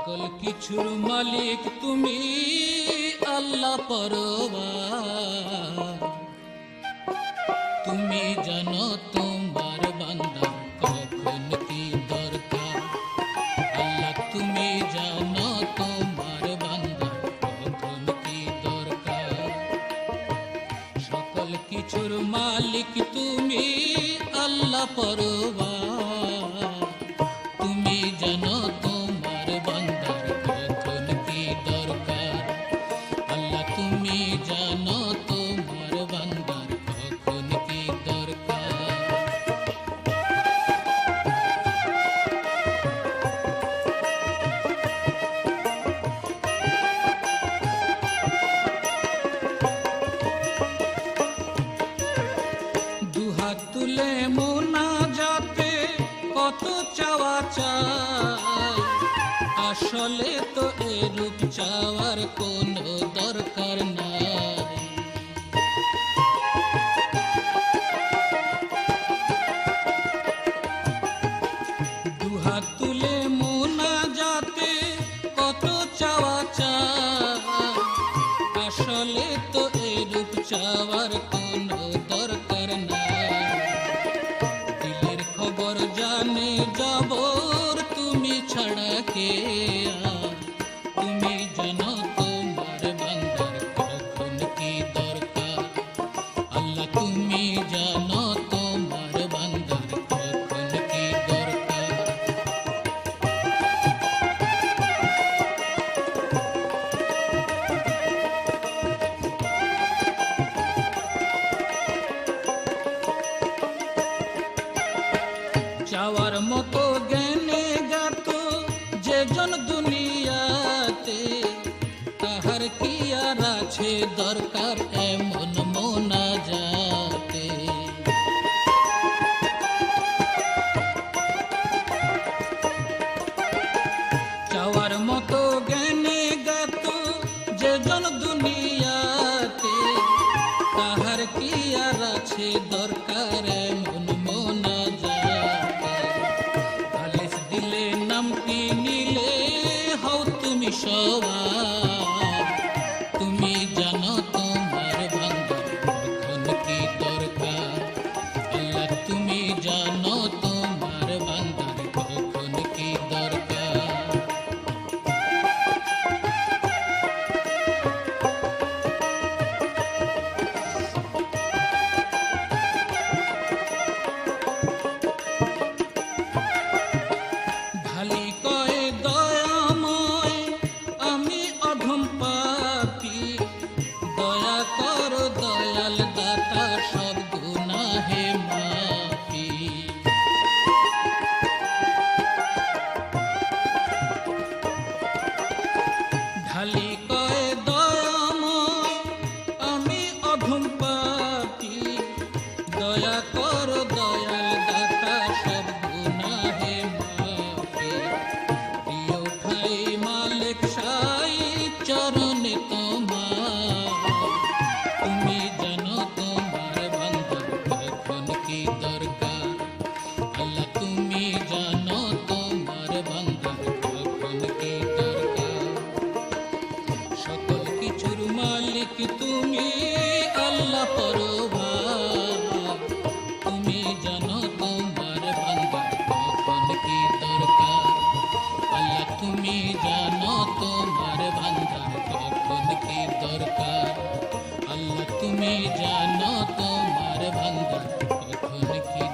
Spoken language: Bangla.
সকল কিছুর মালিক তুমি, আল্লাহ পরবা তুমি জানো তোমার বান্দা কখন কি দরকার। আল্লাহ, তুমি জানো তোমার বান্দা কখন কি দরকার। সকল কিছুর মালিক তুমি, আল্লাহ পরবা তুলে মোনা যাতে কত চাওয়া চাই? আসলে তো এরূপ চাওয়ার কোনো দরকার নাই। দুহাত তুলে মোনা যাতে কত চাওয়া চাই? আসলে তো এরূপ চাওয়ার কে আর? তুমি জানো তোমার বান্দার কখন কি দরকার আল্লাহ তুমি জানো তোমার মতো জন দুনিয়াতে তাহার কি আর আছে দরকার? দয়াময়, আমি অধম পাপি। দয়া কর দয়াল দাতা, সব গুনাহে মাফি। ঠাই মালিক সাই, চরণে তোমার তুমি আল্লাহ পরবা তুমি জানো তোমার বান্দার কখন কি দরকার? আল্লাহ, তুমি জানো তোমার বান্দার কখন কি দরকার? আল্লাহ, তুমি জানো তোমার বান্দার কখন কি